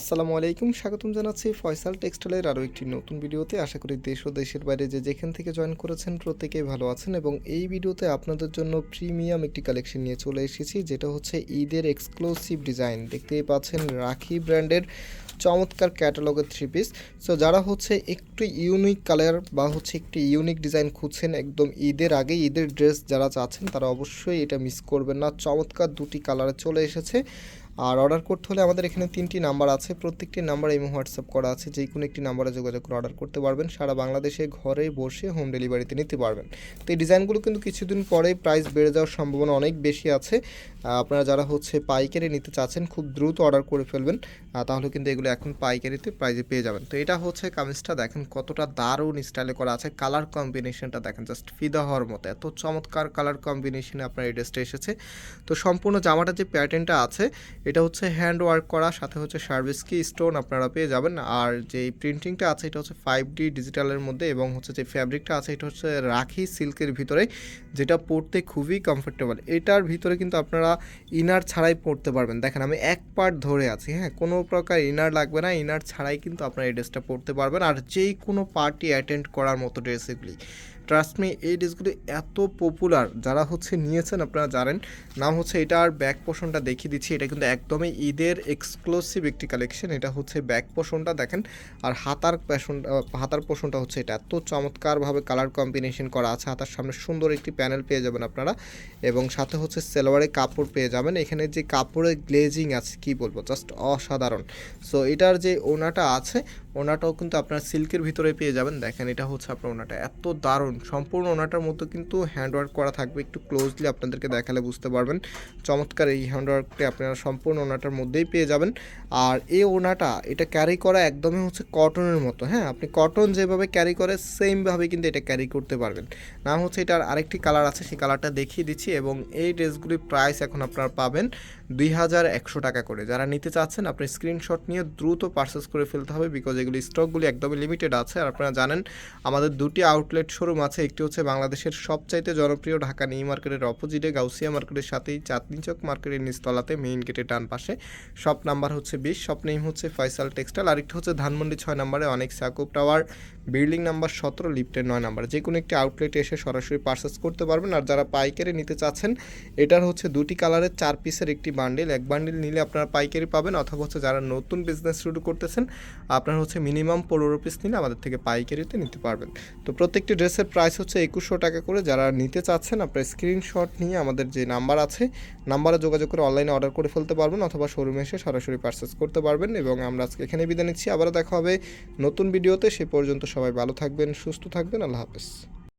আসসালামু আলাইকুম, স্বাগতম জানাচ্ছি ফয়সাল টেক্সটাইলের আরও একটি নতুন ভিডিওতে। আশা করি দেশ ও দেশের বাইরে যে যেখান থেকে জয়েন করেছেন প্রত্যেকেই ভালো আছেন এবং এই ভিডিওতে আপনাদের জন্য প্রিমিয়াম একটি কালেকশন নিয়ে চলে এসেছি, যেটা হচ্ছে ঈদের এক্সক্লুসিভ ডিজাইন। দেখতেই পাচ্ছেন রাখি ব্র্যান্ডের চমৎকার ক্যাটালগের থ্রি পিস। সো যারা হচ্ছে একটু ইউনিক কালার বা হচ্ছে একটি ইউনিক ডিজাইন খুঁজছেন একদম ঈদের আগে, ঈদের ড্রেস যারা চাচ্ছেন তারা অবশ্যই এটা মিস করবেন না। চমৎকার দুটি কালারে চলে এসেছে। আর অর্ডার করতে হলে আমাদের এখানে তিনটি নাম্বার আছে। প্রত্যেকটি নাম্বার এই হোয়াটসঅ্যাপ করা আছে। যে কোনো একটি নাম্বারে যোগাযোগ করে অর্ডার করতে পারবেন। সারা বাংলাদেশে ঘরে বসে হোম ডেলিভারিতে নিতে পারবেন। তো এই ডিজাইনগুলো কিন্তু কিছুদিন পরে প্রাইস বেড়ে যাওয়ার সম্ভাবনা অনেক বেশি আছে। আপনারা যারা হচ্ছে পাইকারি নিতে চাচ্ছেন, খুব দ্রুত অর্ডার করে ফেলবেন। তাহলে কিন্তু এগুলো এখন পাইকারিতে প্রাইজে পেয়ে যাবেন। তো এটা হচ্ছে কামিজটা দেখেন কতটা দারুণ স্টাইলে করা আছে। কালার কম্বিনেশনটা দেখেন জাস্ট ফিদা হওয়ার মতো। এত চমৎকার কালার কম্বিনেশনে আপনার এই ড্রেসটা এসেছে। তো সম্পূর্ণ জামাটা যে প্যাটার্নটা আছে এটা হচ্ছে হ্যান্ড ওয়ার্ক করা, সাথে হচ্ছে সার্ভিস কি স্টোন আপনারা পেয়ে যাবেন। আর যে প্রিন্টিংটা আছে, এটা হচ্ছে ফাইভ ডি ডিজিটালের মধ্যে এবং হচ্ছে যে ফ্যাব্রিকটা আছে, এটা হচ্ছে রাখি সিল্কের ভিতরে, যেটা পরতে খুবই কমফোর্টেবল এটার ভিতরে কিন্তু আপনারা ইনার ছাড়াই পরতে পারবেন। দেখেন, আমি এক পার্ট ধরে আছি হ্যাঁ? কোনো প্রকার ইনার লাগবে না ইনার ছাড়াই কিন্তু আপনারা এই ড্রেসটা পরতে পারবেন। আর যেই কোনো পার্টি অ্যাটেন্ড করার মতো ড্রেস এগুলি। ট্রাস্ট মি এই ড্রেসগুলি এত পপুলার যারা হচ্ছে নিয়েছেন আপনারা জানেন। নাম হচ্ছে এটা আর ব্যাক পোষণটা দেখিয়ে দিচ্ছি। এটা কিন্তু একদমই ঈদের এক্সক্লুসিভ একটি কালেকশন এটা হচ্ছে ব্যাক পোষণটা দেখেন। আর হাতার প্যাশন হাতার পোষণটা হচ্ছে এটা। এত চমৎকারভাবে কালার কম্বিনেশন করা আছে। হাতার সামনে সুন্দর একটি প্যানেল পেয়ে যাবেন আপনারা। এবং সাথে হচ্ছে সেলোয়ারে কাপড় পেয়ে যাবেন। এখানে যে কাপড়ের গ্লেজিং আছে, কি বলব? জাস্ট অসাধারণ। সো এটার যে ওনাটা আছে ওনাটাও কিন্তু আপনার সিল্কের ভিতরে পেয়ে যাবেন। দেখেন, এটা হচ্ছে আপনার ওনাটা। এত দারুণ। সম্পূর্ণ ওনাটার মধ্যে কিন্তু হ্যান্ডওয়ার্ক করা থাকবে একটু ক্লোজলি আপনাদেরকে দেখালে বুঝতে পারবেন। চমৎকার এই হ্যান্ডওয়ার্কটি আপনারা সম্পূর্ণ ওনাটার মধ্যেই পেয়ে যাবেন। আর এই ওনাটা, এটা ক্যারি করা একদমই হচ্ছে কটনের মতো। হ্যাঁ আপনি কটন যেভাবে ক্যারি করে সেমভাবে কিন্তু এটা ক্যারি করতে পারবেন। নাম হচ্ছে এটার আরেকটি কালার আছে, সেই কালারটা দেখিয়ে দিচ্ছি এবং এই ড্রেসগুলির প্রাইস এখন আপনারা পাবেন দুই হাজার একশো টাকা করে। যারা নিতে চাচ্ছেন আপনি স্ক্রিনশট নিয়ে দ্রুত পারচেস করে ফেলতে হবে বিকজ এগুলি স্টকগুলি একদমই লিমিটেড আছে। আর আপনারা জানেন, আমাদের দুটি আউটলেট শোরুম আছে। একটি হচ্ছে বাংলাদেশের সবচাইতে জনপ্রিয় ঢাকা নিউ মার্কেটের অপোজিটে গাউসিয়া মার্কেটের সাথেই চাঁদনি চক মার্কেটের নিচতলাতে মেইন গেটের ডান পাশে। শপ নাম্বার হচ্ছে বিশ শপ নেম হচ্ছে ফয়সাল টেক্সটাইল আরেকটি হচ্ছে ধানমন্ডি ছয় নম্বরে, অনেক সাকুব টাওয়ার বিল্ডিং নাম্বার সতেরো লিফটের নয় নাম্বার। যে কোনো একটি আউটলেটে এসে সরাসরি পারচেস করতে পারবেন। আর যারা পাইকারি নিতে চাচ্ছেন, এটার হচ্ছে দুটি কালারের চার পিসের একটি বান্ডিল এক বান্ডিল নিলে আপনারা পাইকারি পাবেন অথবা হচ্ছে যারা নতুন বিজনেস শুরু করতেছেন, আপনার হচ্ছে মিনিমাম পনেরো পিস নিলে আমাদের থেকে পাইকারিতে নিতে পারবেন। তো প্রত্যেকটি ড্রেসের প্রাইস হচ্ছে একুশশো টাকা করে। যারা নিতে চাচ্ছেন, আপনার স্ক্রিনশট নিয়ে আমাদের যে নাম্বার আছে নাম্বারে যোগাযোগ করে অনলাইনে অর্ডার করে ফেলতে পারবেন অথবা শোরুমে এসে সরাসরি পারচেস করতে পারবেন। এবং আমরা আজকে এখানে বিদায় নিচ্ছি। আবারও দেখা হবে নতুন ভিডিওতে সে পর্যন্ত সবাই ভালো থাকবেন, সুস্থ থাকবেন। আল্লাহ হাফেজ।